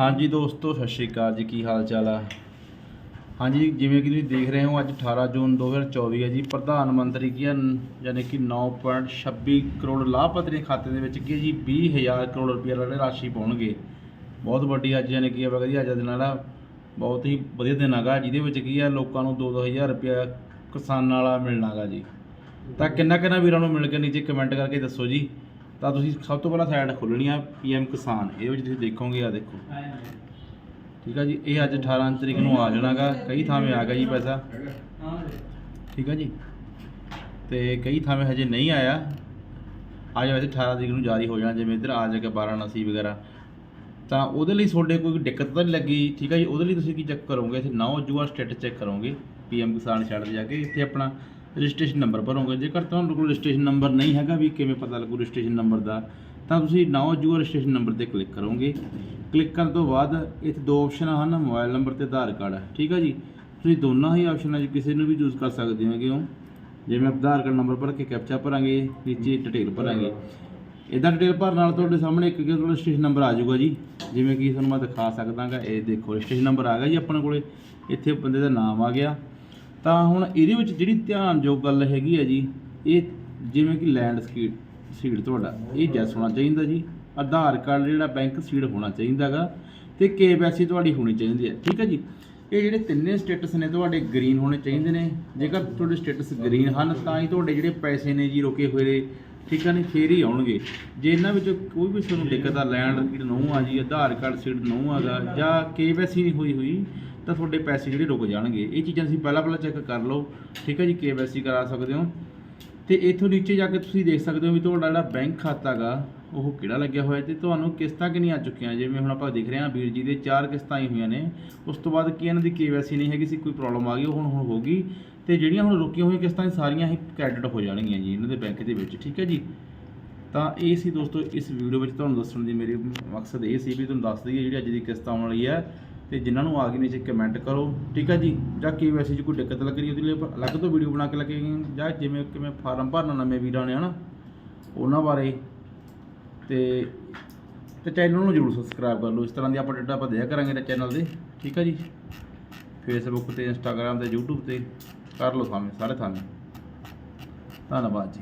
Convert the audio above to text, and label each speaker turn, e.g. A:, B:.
A: ਹਾਂਜੀ ਦੋਸਤੋ, ਸਤਿ ਸ਼੍ਰੀ ਅਕਾਲ ਜੀ, ਕੀ ਹਾਲ ਚਾਲ ਆ? ਹਾਂਜੀ, ਜਿਵੇਂ ਕਿ ਤੁਸੀਂ ਦੇਖ ਰਹੇ ਹੋ, ਅੱਜ 18 ਜੂਨ 2024 ਹੈ ਜੀ। ਪ੍ਰਧਾਨ ਮੰਤਰੀ ਕੀ ਆ ਨ- ਯਾਨੀ ਕਿ 9.26 ਕਰੋੜ ਲਾਭਪਾਤਰੀ ਦੇ ਖਾਤੇ ਦੇ ਵਿੱਚ ਕੀ ਹੈ ਜੀ? 20000 ਕਰੋੜ ਰੁਪਏ ਵਾਲੇ ਰਾਸ਼ੀ ਪਾਉਣਗੇ। ਬਹੁਤ ਵੱਡੀ ਅੱਜ ਯਾਨੀ ਕਿ ਆਪਾਂ ਕਹਦੇ ਅੱਜ ਦਾ ਦਿਨ ਵਾਲਾ ਬਹੁਤ ਹੀ ਵਧੀਆ ਦਿਨ ਹੈਗਾ, ਜਿਹਦੇ ਵਿੱਚ ਕੀ ਆ ਲੋਕਾਂ ਨੂੰ 2-2000 ਰੁਪਏ ਕਿਸਾਨਾਂ ਵਾਲਾ ਮਿਲਣਾਗਾ ਜੀ। ਤਾਂ ਕਿੰਨਾ ਕਿੰਨਾ ਵੀਰਾਂ ਨੂੰ ਮਿਲ ਕੇ ਨੀਚੇ ਕਮੈਂਟ ਕਰਕੇ ਦੱਸੋ ਜੀ। ਤਾਂ ਤੁਸੀਂ ਸਭ ਤੋਂ ਪਹਿਲਾਂ ਸਾਈਡ ਖੋਲਣੀ ਆ ਪੀਐਮ ਕਿਸਾਨ ਇਹਦੇ ਵਿੱਚ ਤੁਸੀਂ ਦੇਖੋਗੇ ਆ ਦੇਖੋ। ਠੀਕ ਆ ਜੀ, ਇਹ ਅੱਜ 18 ਤਰੀਕ ਨੂੰ ਆ ਜਾਣਾਗਾ, ਕਈ ਥਾਵੇਂ ਆ ਗਿਆ ਜੀ ਪੈਸਾ। ਠੀਕ ਆ ਜੀ, ਤੇ ਕਈ ਥਾਵੇਂ ਹਜੇ ਨਹੀਂ ਆਇਆ। ਅੱਜ ਵੈਸੇ 18 ਤਰੀਕ ਨੂੰ ਜਾਰੀ ਹੋ ਜਾਣਾ, ਜਿਵੇਂ ਇੱਧਰ ਆ ਜਾਏਗਾ ਵਾਰਾਣਸੀ ਵਗੈਰਾ। ਤਾਂ ਉਹਦੇ ਲਈ ਤੁਹਾਡੇ ਕੋਈ ਦਿੱਕਤ ਤਾਂ ਨਹੀਂ ਲੱਗੀ? ਠੀਕ ਆ ਜੀ, ਉਹਦੇ ਲਈ ਤੁਸੀਂ ਕੀ ਚੈੱਕ ਕਰੋਗੇ? ਇੱਥੇ ਨਾਓ ਜੂਆ ਸਟੇਟ ਚੈੱਕ ਕਰੋਗੇ ਪੀਐਮ ਕਿਸਾਨ ਸਾਈਡ ਤੇ ਜਾ ਕੇ, ਇੱਥੇ ਆਪਣਾ ਰਜਿਸਟ੍ਰੇਸ਼ਨ ਨੰਬਰ ਭਰੋਗੇ। ਜੇਕਰ ਤੁਹਾਨੂੰ ਕੋਲ ਰਜਿਸਟ੍ਰੇਸ਼ਨ ਨੰਬਰ ਨਹੀਂ ਹੈਗਾ ਵੀ ਕਿਵੇਂ ਪਤਾ ਲੱਗੂ ਰਜਿਸਟ੍ਰੇਸ਼ਨ ਨੰਬਰ ਦਾ, ਤਾਂ ਤੁਸੀਂ ਨਾਓ ਜੂਆ ਰਜਿਸਟ੍ਰੇਸ਼ਨ ਨੰਬਰ ਤੇ ਕਲਿੱਕ ਕਰੋਗੇ। ਕਲਿੱਕ ਕਰਨ ਤੋਂ ਬਾਅਦ ਇੱਥੇ ਦੋ ਆਪਸ਼ਨਾਂ ਹਨ ਮੋਬਾਈਲ ਨੰਬਰ ਤੇ ਆਧਾਰ ਕਾਰਡ। ਠੀਕ ਆ ਜੀ? ਤੁਸੀਂ ਦੋਨਾਂ ਹੀ ਆਪਸ਼ਨਾਂ 'ਚ ਕਿਸੇ ਨੂੰ ਵੀ ਯੂਜ਼ ਕਰ ਸਕਦੇ ਹੋਗੇ ਹੋ। ਜਿਵੇਂ ਆਧਾਰ ਕਾਰਡ ਨੰਬਰ ਭਰ ਕੇ ਕੈਪਚਾ ਭਰਾਂਗੇ, ਨੀਚੇ ਡਿਟੇਲ ਭਰਾਂਗੇ। ਇਦਾਂ ਡਿਟੇਲ ਭਰਨ ਨਾਲ ਤੁਹਾਡੇ ਸਾਹਮਣੇ ਇੱਕ ਕਿ ਤੁਹਾਡਾ ਰਜਿਸਟ੍ਰੇਸ਼ਨ ਨੰਬਰ ਆ ਜਾਊਗਾ ਜੀ। ਜਿਵੇਂ ਕਿ ਤੁਹਾਨੂੰ ਮੈਂ ਦਿਖਾ ਸਕਦਾਗਾ, ਇਹ ਦੇਖੋ ਰਜਿਸਟ੍ਰੇਸ਼ਨ ਨੰਬਰ ਆ ਗਿਆ ਜੀ ਆਪਣੇ ਕੋਲੇ। ਇੱਥੇ ਬੰਦੇ ਦਾ ਨਾਮ ਆ ਗਿਆ। ਤਾਂ ਹੁਣ ਇਹਦੇ ਵਿੱਚ ਜਿਹੜੀ ਧਿਆਨਯੋਗ ਗੱਲ ਹੈਗੀ ਹੈ ਜੀ, ਇਹ ਜਿਵੇਂ ਕਿ ਲੈਂਡ ਸਕੀਡ ਸੀਡ ਤੁਹਾਡਾ, ਇਹ ਜੈਸ ਹੋਣਾ ਚਾਹੀਦਾ ਜੀ। ਆਧਾਰ ਕਾਰਡ ਜਿਹੜਾ ਬੈਂਕ ਸੀਡ ਹੋਣਾ ਚਾਹੀਦਾਗਾ ਤੇ ਕੇਵਾਈਸੀ ਤੁਹਾਡੀ ਹੋਣੀ ਚਾਹੀਦੀ ਹੈ ਠੀਕ ਹੈ ਜੀ। ਇਹ ਜਿਹੜੇ ਤਿੰਨੇ ਸਟੇਟਸ ਨੇ ਤੁਹਾਡੇ ਗ੍ਰੀਨ ਹੋਣੇ ਚਾਹੀਦੇ ਨੇ। ਜੇਕਰ ਤੁਹਾਡੇ ਸਟੇਟਸ ਗ੍ਰੀਨ ਹਨ, ਤਾਂ ਹੀ ਤੁਹਾਡੇ ਜਿਹੜੇ ਪੈਸੇ ਨੇ ਜੀ ਰੁਕੇ ਹੋਏ ਨੇ, ਠੀਕ ਹੈ ਨਹੀਂ ਫੇਰ ਹੀ ਆਉਣਗੇ। ਜੇ ਇਹਨਾਂ ਵਿੱਚੋਂ ਕੋਈ ਵੀ ਤੁਹਾਨੂੰ ਦਿੱਕਤ ਆ ਲੈਂਡ ਸੀਡ ਨੂੰ ਆ ਜੀ, ਆਧਾਰ ਕਾਰਡ ਸੀਡ ਨੂੰ ਆਗਾ ਜਾਂ ਕੇਵਾਈਸੀ ਨਹੀਂ ਹੋਈ ਹੋਈ ਤਾਂ ਤੁਹਾਡੇ ਪੈਸੇ ਜਿਹੜੇ ਰੁਕ ਜਾਣਗੇ, ਇਹ ਚੀਜ਼ਾਂ ਤੁਸੀਂ ਪਹਿਲਾਂ ਪਹਿਲਾਂ ਚੈੱਕ ਕਰ ਲਓ। ਠੀਕ ਹੈ ਜੀ ਕੇਵਾਈਸੀ ਕਰਾ ਸਕਦੇ ਹੋ। ਤੇ ਇੱਥੋਂ ਨੀਚੇ ਜਾ ਕੇ ਤੁਸੀਂ ਦੇਖ ਸਕਦੇ ਹੋ ਵੀ ਤੁਹਾਡਾ ਜਿਹੜਾ ਬੈਂਕ ਖਾਤਾ ਗਾ, ਉਹ ਕਿਹੜਾ ਲੱਗਿਆ ਹੋਇਆ ਤੇ ਤੁਹਾਨੂੰ ਕਿਸ਼ਤਾਂ ਕਿੰਨੀਆਂ ਆ ਚੁੱਕੀਆਂ ਜਿਵੇਂ ਹੁਣ ਆਪਾਂ ਦੇਖ ਰਹੇ ਹਾਂ, ਵੀਰ ਜੀ ਦੇ ਚਾਰ ਕਿਸ਼ਤਾਂ ਆਈ ਹੋਈਆਂ ਨੇ। ਉਸ ਤੋਂ ਬਾਅਦ ਕੀ ਇਹਨਾਂ ਦੀ ਕੇਵਾਈਸੀ ਨਹੀਂ ਹੈਗੀ ਸੀ, ਕੋਈ ਪ੍ਰੋਬਲਮ ਆ ਗਈ, ਉਹ ਹੁਣ ਹੁਣ ਹੋ ਗਈ। ਤੇ ਜਿਹੜੀਆਂ ਹੁਣ ਰੁਕੀਆਂ ਹੋਈਆਂ ਕਿਸ਼ਤਾਂ, ਇਹ ਸਾਰੀਆਂ ਹੀ ਕ੍ਰੈਡਿਟ ਹੋ ਜਾਣਗੀਆਂ ਜੀ ਇਹਨਾਂ ਦੇ ਬੈਂਕ ਦੇ ਵਿੱਚ, ਠੀਕ ਹੈ ਜੀ? ਤਾਂ ਇਹ ਸੀ ਦੋਸਤੋ, ਇਸ ਵੀਡੀਓ ਵਿੱਚ ਤੁਹਾਨੂੰ ਦੱਸਣ ਦੀ ਮੇਰੀ ਮਕਸਦ ਇਹ ਸੀ ਵੀ ਤੁਹਾਨੂੰ ਦੱਸ ਦਈਏ ਜਿਹੜੀ ਅੱਜ ਦੀ ਕਿਸ਼ਤ ਆਉਣ ਵਾਲੀ ਹੈ। ਤੇ ਜਿਨ੍ਹਾਂ ਨੂੰ ਆ ਗਈ ਨਹੀਂ ਸੀ ਕਮੈਂਟ ਕਰੋ, ਠੀਕ ਹੈ ਜੀ? ਜਾਂ ਕੀ ਵੈਸੇ ਜੀ ਕੋਈ ਦਿੱਕਤ ਲੱਗ ਰਹੀ ਉਹਦੇ ਲਈ ਆਪਾਂ ਅਲੱਗ ਤੋਂ ਵੀਡੀਓ ਬਣਾ ਕੇ ਲੱਗੇਗੀ ਜਾਂ ਜਿਵੇਂ ਕਿਵੇਂ ਫਾਰਮ ਭਰਨਾ ਨਵੇਂ ਵੀਰਾਂ ਨੇ, ਹਨਾ? ਉਹਨਾਂ ਬਾਰੇ। ਤੇ ਤੇ ਚੈਨਲ ਨੂੰ ਜਰੂਰ ਸਬਸਕ੍ਰਾਈਬ ਕਰ ਲਓ। ਇਸ ਤਰ੍ਹਾਂ ਦੀ ਆਪਾਂ ਡੇਟਾ ਆਪਾਂ ਦਿਆ ਕਰਾਂਗੇ ਤੇ ਚੈਨਲ ਦੇ, ਠੀਕ ਹੈ ਜੀ? ਫੇਸਬੁੱਕ ਤੇ ਇੰਸਟਾਗ੍ਰam ਤੇ, YouTube ਤੇ, ਕਰ ਲਓ ਸਾਵੇਂ ਸਾਰੇ ਥਾਂ ਧੰਨਵਾਦ ਜੀ।